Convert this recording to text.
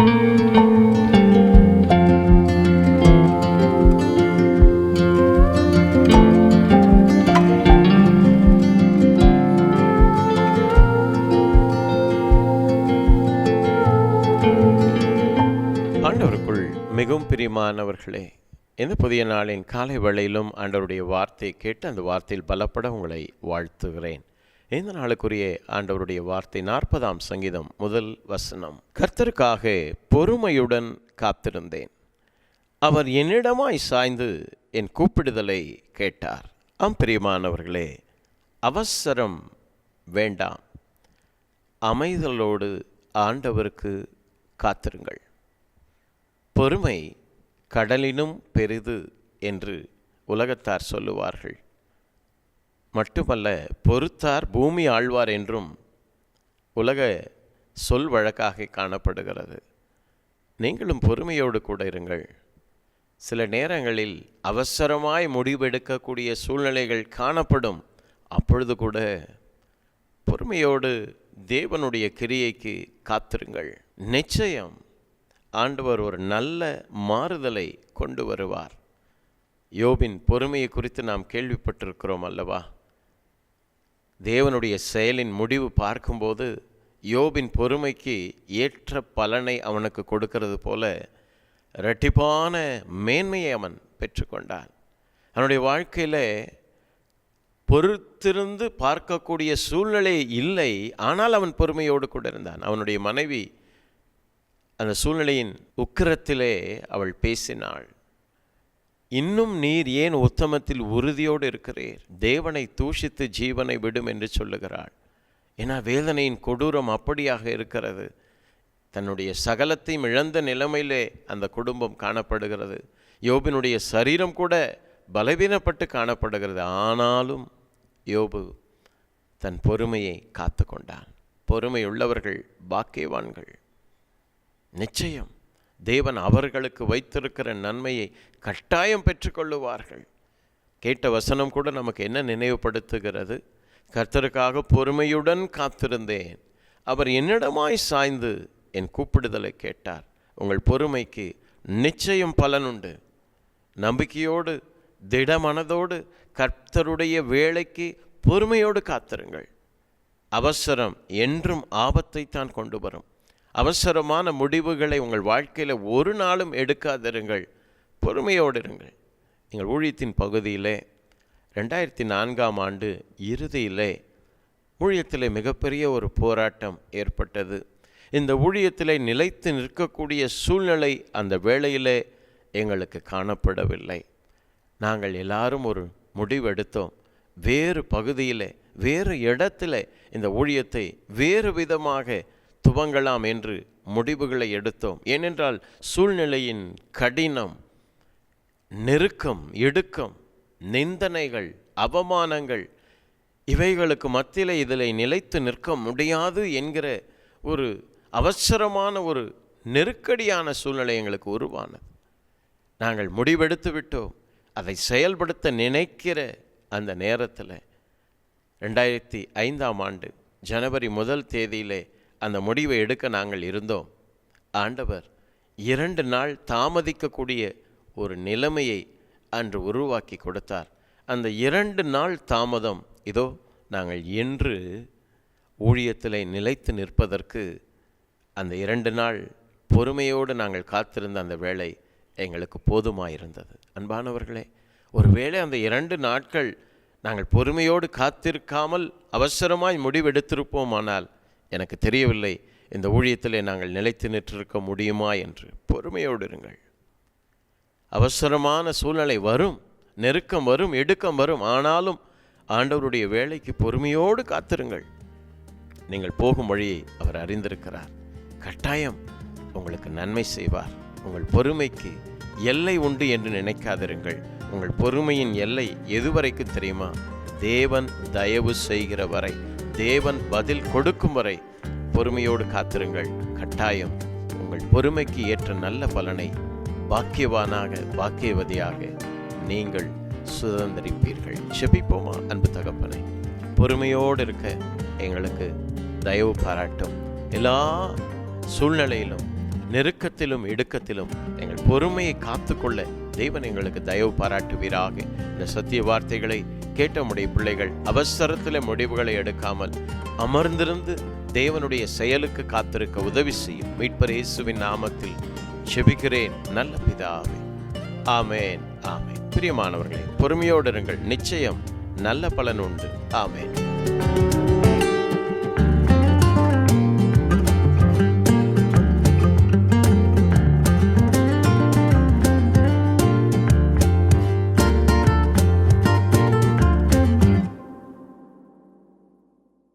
ஆண்டவருக்குள் மிகவும் பிரியமானவர்களே இந்த புதிய நாளின் காலை வேளையிலும் ஆண்டவருடைய வார்த்தையை கேட்டு அந்த வார்த்தையில் பலப்பட உங்களை வாழ்த்துகிறேன். இந்த நாளுக்குரிய ஆண்டவருடைய வார்த்தை நாற்பதாம் சங்கீதம் முதல் வசனம். கர்த்தருக்காக பொறுமையுடன் காத்திருந்தேன். அவர் என்னிடமாய் சாய்ந்து என் கூப்பிடுதலை கேட்டார். ஆம் பிரியமானவர்களே அவசரம் வேண்டாம். அமைதலோடு ஆண்டவருக்கு காத்திருங்கள். பொறுமை கடலினும் பெரிது என்று உலகத்தார் சொல்லுவார்கள். மட்டுமல்ல பொறுத்தார் பூமி ஆழ்வார் என்றும் உலக சொல் வழக்காக காணப்படுகிறது. நீங்களும் பொறுமையோடு கூட இருங்கள். சில நேரங்களில் அவசரமாய் முடிவெடுக்கக்கூடிய சூழ்நிலைகள் காணப்படும். அப்பொழுது கூட பொறுமையோடு தேவனுடைய கிரியைக்கு காத்திருங்கள். நிச்சயம் ஆண்டவர் ஒரு நல்ல மாறுதலை கொண்டு வருவார். யோபின் பொறுமையை குறித்து நாம் கேள்விப்பட்டிருக்கிறோம் அல்லவா? தேவனுடைய செயலின் முடிவு பார்க்கும்போது யோபின் பொறுமைக்கு ஏற்ற பலனை அவனுக்கு கொடுக்கிறது போல இரட்டிப்பான மேன்மையை அவன் பெற்றுக்கொண்டான். அவனுடைய வாழ்க்கையில் பொறுத்திருந்து பார்க்கக்கூடிய சூழ்நிலை இல்லை ஆனால் அவன் பொறுமையோடு கூட இருந்தான். அவனுடைய மனைவி அந்த சூழ்நிலையின் உக்கிரத்திலே அவள் பேசினாள். இன்னும் நீர் ஏன் உத்தமத்தில் உறுதியோடு இருக்கிறீர்? தேவனை தூஷித்து ஜீவனை விடும் என்று சொல்லுகிறாள். ஏன்னா வேதனையின் கொடூரம் அப்படியாக இருக்கிறது. தன்னுடைய சகலத்தையும் இழந்த நிலைமையிலே அந்த குடும்பம் காணப்படுகிறது. யோபினுடைய சரீரம் கூட பலவீனப்பட்டு காணப்படுகிறது. ஆனாலும் யோபு தன் பொறுமையை காத்து கொண்டான் பொறுமை உள்ளவர்கள் பாக்கியவான்கள். நிச்சயம் தேவன் அவர்களுக்கு வைத்திருக்கிற நன்மையை கட்டாயம் பெற்றுக்கொள்ளுவார்கள். கேட்ட வசனம் கூட நமக்கு என்ன நினைவுபடுத்துகிறது? கர்த்தருக்காக பொறுமையுடன் காத்திருந்தேன். அவர் என்னிடமாய் சாய்ந்து என் கூப்பிடுதலை கேட்டார். உங்கள் பொறுமைக்கு நிச்சயம் பலனுண்டு நம்பிக்கையோடு திடமனதோடு கர்த்தருடைய வேலைக்கு பொறுமையோடு காத்திருங்கள். அவசரம் என்றும் ஆபத்தை தான் கொண்டு வரும். அவசரமான முடிவுகளை உங்கள் வாழ்க்கையில் ஒரு நாளும் எடுக்காதிருங்கள். பொறுமையோடு இருங்கள். எங்கள் ஊழியத்தின் பகுதியிலே ரெண்டாயிரத்தி நான்காம் ஆண்டு இறுதியிலே ஊழியத்திலே மிகப்பெரிய ஒரு போராட்டம் ஏற்பட்டது. இந்த ஊழியத்திலே நிலைத்து நிற்கக்கூடிய சூழ்நிலை அந்த வேளையிலே எங்களுக்கு காணப்படவில்லை. நாங்கள் எல்லாரும் ஒரு முடிவெடுத்தோம் வேறு பகுதியிலே வேறு இடத்துல இந்த ஊழியத்தை வேறு விதமாக துவங்கலாம் என்று முடிவுகளை எடுத்தோம். ஏனென்றால் சூழ்நிலையின் கடினம் நெருக்கம் இடுக்கம் நிந்தனைகள் அவமானங்கள் இவைகளுக்கு மத்தியில் இதில் நிலைத்து நிற்க முடியாது என்கிற ஒரு அவசரமான ஒரு நெருக்கடியான சூழ்நிலை எங்களுக்கு உருவானது. நாங்கள் முடிவெடுத்து விட்டோம். அதை செயல்படுத்த நினைக்கிற அந்த நேரத்தில் ரெண்டாயிரத்தி ஐந்தாம் ஆண்டு ஜனவரி முதல் தேதியிலே அந்த முடிவை எடுக்க நாங்கள் இருந்தோம். ஆண்டவர் இரண்டு நாள் தாமதிக்கக்கூடிய ஒரு நிலைமையை அன்று உருவாக்கி கொடுத்தார். அந்த இரண்டு நாள் தாமதம் இதோ நாங்கள் என்று ஊழியத்தில் நிலைத்து நிற்பதற்கு அந்த இரண்டு நாள் பொறுமையோடு நாங்கள் காத்திருந்த அந்த வேலை எங்களுக்கு போதுமாயிருந்தது. அன்பானவர்களே ஒருவேளை அந்த இரண்டு நாட்கள் நாங்கள் பொறுமையோடு காத்திருக்காமல் அவசரமாய் முடிவெடுத்திருப்போமானால் எனக்கு தெரியவில்லை. இந்த ஊழியத்திலே நாங்கள் நிலைத்து நிற்றிருக்க முடியுமா என்று பொறுமையோடு இருங்கள். அவசரமான சூழ்நிலை வரும் நெருக்கம் வரும் இடுக்கம் வரும். ஆனாலும் ஆண்டவருடைய வேலைக்கு பொறுமையோடு காத்திருங்கள். நீங்கள் போகும் வழியை அவர் அறிந்திருக்கிறார். கட்டாயம் உங்களுக்கு நன்மை செய்வார். உங்கள் பொறுமைக்கு எல்லை உண்டு என்று நினைக்காதிருங்கள். உங்கள் பொறுமையின் எல்லை எதுவரைக்கு தெரியுமா? தேவன் தயவு செய்கிற வரை தேவன் பதில் கொடுக்கும் வரை பொறுமையோடு காத்திருங்கள். கட்டாயம் உங்கள் பொறுமைக்கு ஏற்ற நல்ல பலனை பாக்கியவானாக பாக்கியவதியாக நீங்கள் சுதந்திரிப்பீர்கள். செபிப்போமா அன்பு தகப்பனை? பொறுமையோடு இருக்க எங்களுக்கு தயவு பாராட்டும். எல்லா சூழ்நிலையிலும் நெருக்கத்திலும் இடுக்கத்திலும் எங்கள் பொறுமையை காத்துக்கொள்ள தேவன் எங்களுக்கு தயவு பாராட்டுவீராக. இந்த சத்திய வார்த்தைகளை கேட்ட முடிய பிள்ளைகள் அவசரத்தில் முடிவுகளை எடுக்காமல் அமர்ந்திருந்து தேவனுடைய செயலுக்கு காத்திருக்க உதவி செய்யும். மீட்பர் இயேசுவின் நாமத்தில் செபிக்கிறேன். நல்ல பிதாவே. ஆமேன் ஆமேன். பிரியமானவர்களே பொறுமையோடு இருங்கள். நிச்சயம் நல்ல பலன் உண்டு. ஆமேன்.